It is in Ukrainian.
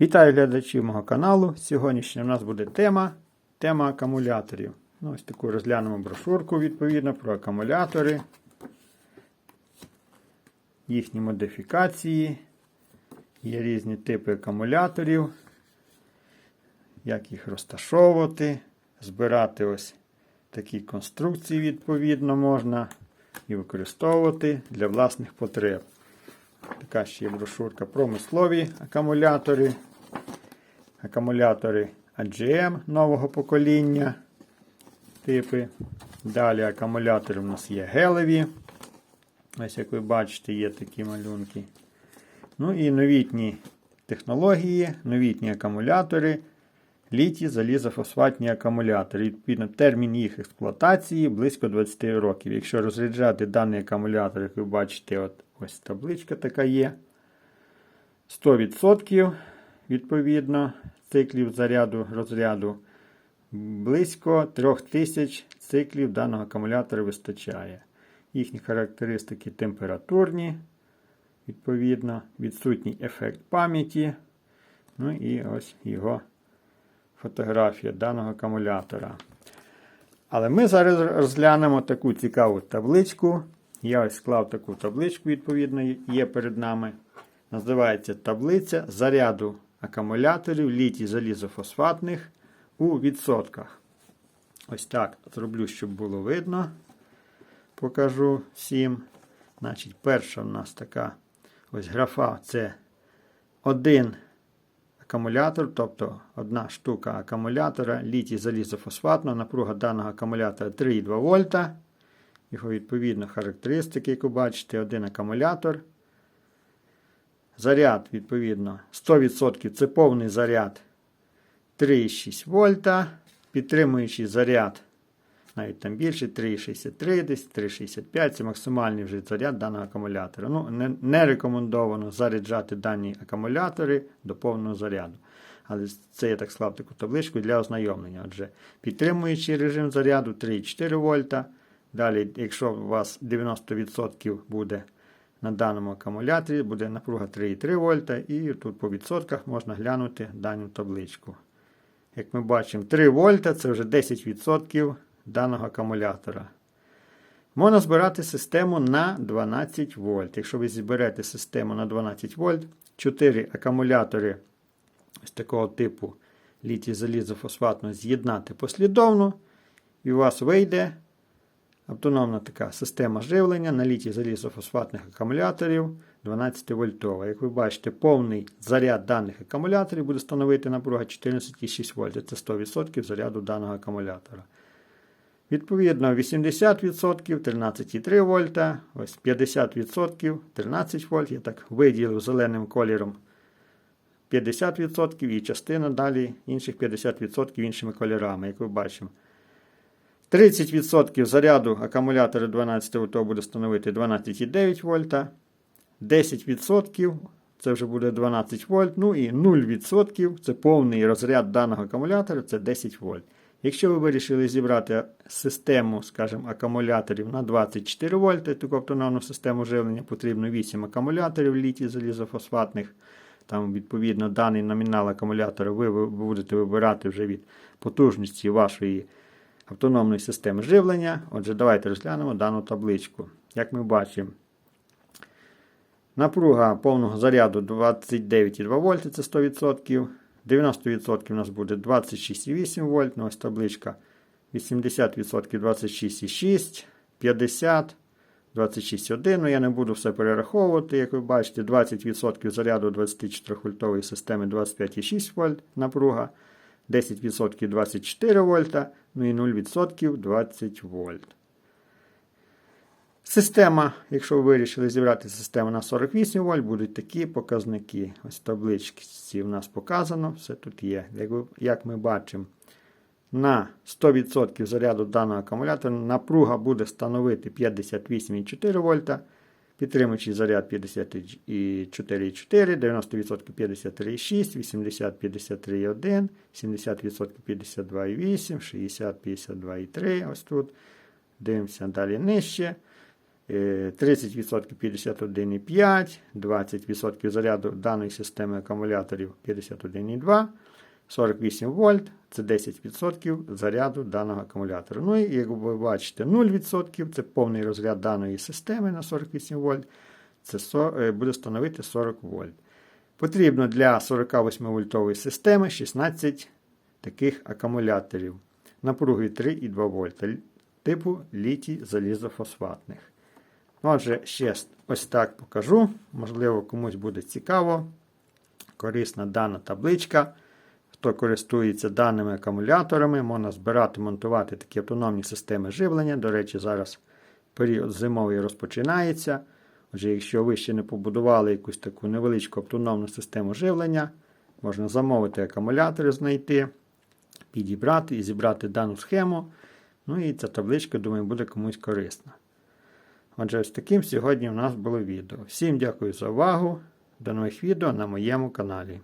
Вітаю глядачів мого каналу. Сьогоднішня у нас буде тема тема акумуляторів. Ну, ось таку розглянемо брошурку відповідно про акумулятори, їхні модифікації. Є різні типи акумуляторів, як їх розташовувати, збирати ось такі конструкції, відповідно, можна і використовувати для власних потреб. Така ще є брошурка промислові акумулятори. Акумулятори AGM нового покоління. Типи. Далі акумулятори у нас є гелеві. Ось, як ви бачите, є такі малюнки. Ну і новітні технології, новітні акумулятори, літій залізофосфатні акумулятори. Відповідно, термін їх експлуатації близько 20 років. Якщо розряджати даний акумулятор, як ви бачите, от ось табличка така є. 100% відповідно циклів заряду розряду. Близько 3000 циклів даного акумулятора вистачає. Їхні характеристики температурні, відповідно, відсутній ефект пам'яті. Ну і ось його фотографія даного акумулятора. Але ми зараз розглянемо таку цікаву табличку. Я ось склав таку табличку, відповідно, є перед нами. Називається таблиця заряду акумуляторів літій залізофосфатних у відсотках. Ось так зроблю, щоб було видно. Покажу всім. Значить, перша у нас така ось графа це один акумулятор, тобто одна штука акумулятора літій залізофосфатного. Напруга даного акумулятора 3,2 вольта. Його відповідно характеристики, як ви бачите, один акумулятор. Заряд, відповідно, 100% це повний заряд 3,6 вольта. Підтримуючий заряд, навіть там більше 3,63, десь 3,65 це максимальний вже заряд даного акумулятора. Ну, не, не рекомендовано заряджати дані акумулятори до повного заряду. Але це я так склав таку табличку для ознайомлення. Отже, підтримуючий режим заряду 3,4 вольта. Далі, якщо у вас 90% буде на даному акумуляторі, буде напруга 3,3 вольта, і тут по відсотках можна глянути дану табличку. Як ми бачимо, 3 вольта це вже 10% даного акумулятора. Можна збирати систему на 12 вольт. Якщо ви зберете систему на 12 вольт, 4 акумулятори ось такого типу літій залізофосфатного з'єднати послідовно, і у вас вийде автономна така система живлення на літій залізофосфатних акумуляторів 12 вольтова. Як ви бачите, повний заряд даних акумуляторів буде становити напруга 14,6 вольт. Це 100% заряду даного акумулятора. Відповідно, 80% 13,3 вольта, ось 50% 13 вольт. Я так виділив зеленим кольором 50% і частина далі інших 50% іншими кольорами, як ви бачимо. 30% заряду акумулятора 12 вольт буде становити 12,9 вольта. 10% це вже буде 12 вольт. Ну і 0% це повний розряд даного акумулятора це 10 вольт. Якщо ви вирішили зібрати систему, скажімо, акумуляторів на 24 вольти, таку автономну систему живлення, потрібно 8 акумуляторів літій залізофосфатних. Там, відповідно, даний номінал акумулятора ви будете вибирати вже від потужності вашої автономної системи живлення. Отже, давайте розглянемо дану табличку. Як ми бачимо, напруга повного заряду 29,2 вольти, це 100%. 90% у нас буде 26,8 вольт. Ну, ось табличка. 80% 26,6, 50, 26,1. Ну, я не буду все перераховувати. Як ви бачите, 20% заряду 24 вольтової системи 25,6 вольт напруга. 10% 24 вольта, ну і 0% 20 вольт. Система, якщо ви вирішили зібрати систему на 48 вольт, будуть такі показники. Ось табличці в нас показано, все тут є. Як, ми бачимо, на 100% заряду даного акумулятора напруга буде становити 58,4 вольта. Підтримуючий заряд 54,4, 90% 53,6, 80 53,1, 70% 52,8, 60 52,3. Ось тут. Дивимося далі нижче. е, 30% 51,5, 20% заряду даної системи акумуляторів 51,2, 48 вольт це 10% заряду даного акумулятора. Ну і як ви бачите, 0% це повний розряд даної системи на 48 вольт. Це е, буде становити 40 вольт. Потрібно для 48 вольтової системи 16 таких акумуляторів напругою 3,2 вольта типу літій залізофосфатних. Ну, Отже, ще ось так покажу. Можливо, комусь буде цікаво. Корисна дана табличка. Хто користується даними акумуляторами, можна збирати, монтувати такі автономні системи живлення. До речі, зараз період зимовий розпочинається. Отже, якщо ви ще не побудували якусь таку невеличку автономну систему живлення, можна замовити акумулятори, знайти, підібрати і зібрати дану схему. Ну і ця табличка, думаю, буде комусь корисна. Отже, ось таким сьогодні у нас було відео. Всім дякую за увагу. До нових відео на моєму каналі.